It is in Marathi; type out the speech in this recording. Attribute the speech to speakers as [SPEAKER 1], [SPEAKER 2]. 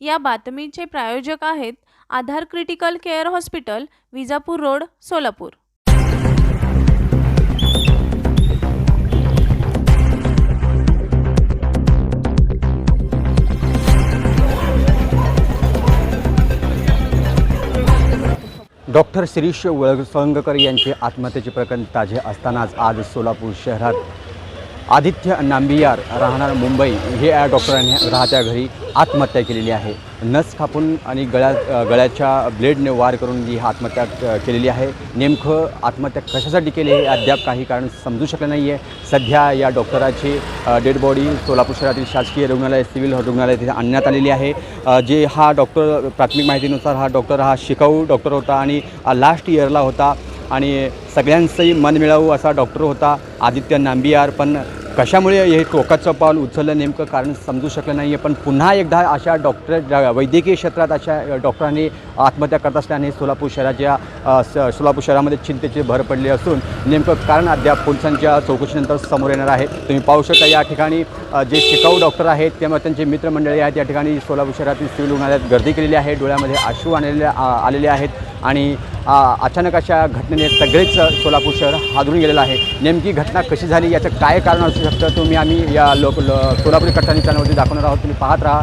[SPEAKER 1] या बातमीचे प्रायोजक आहेत Aadhaar critical care hospital Vijapur road Solapur.
[SPEAKER 2] Doctor Shirish Valsangkar यांचे आत्महत्येचे प्रकरण ताजे असतानाच आज सोलापूर शहरात आदित्य नांबियार राहणार मुंबई. हे या डॉक्टरांनी राहत्या घरी आत्महत्या केलेली आहे. नस कापून आणि गळ्या गळ्याच्या ब्लेडने वार करून ही आत्महत्या केलेली आहे. नेमकं आत्महत्या कशासाठी केली हे अद्याप काही कारण समजू शकलं नाही आहे सध्या या डॉक्टराची डेड बॉडी सोलापूर शहरातील शासकीय रुग्णालय सिव्हिल रुग्णालय तिथे आणण्यात आलेली आहे. जे हा डॉक्टर प्राथमिक माहितीनुसार हा डॉक्टर हा शिकाऊ डॉक्टर होता आणि लास्ट इयरला होता. आणि सगळ्यांचंही मन मिळावू असा डॉक्टर होता आदित्य नांबियार पण कशामुळे हे टोकाचं पाऊल उचललं नेमकं कारण समजू शकलं नाही आहे पण पुन्हा एकदा अशा डॉक्टर ज्या वैद्यकीय क्षेत्रात अशा डॉक्टरांनी आत्महत्या करत असल्याने सोलापूर शहराच्या स- सोलापूर शहरामध्ये चिंतेची भर पडली असून नेमकं कारण अद्याप पोलिसांच्या चौकशीनंतर समोर येणार आहे. तुम्ही पाहू शकता या ठिकाणी जे शिकाऊ डॉक्टर आहेत त्यामुळे त्यांचे मित्रमंडळी आहेत या ठिकाणी सोलापूर शहरातील सिव्हिल रुग्णालयात गर्दी केलेली आहे. डोळ्यामध्ये आशू आणलेले आलेले आहेत. आणि अचानक अशा घटनेने सगळेच सोलापूर शहर हादरून गेलेलं आहे. नेमकी घटना कशी झाली? याचं काय कारण असू शकतं? तुम्ही आम्ही या लोक लो सोलापूर कट्टानी चॅनलवरती दाखवणार आहोत. तुम्ही पाहत राहा.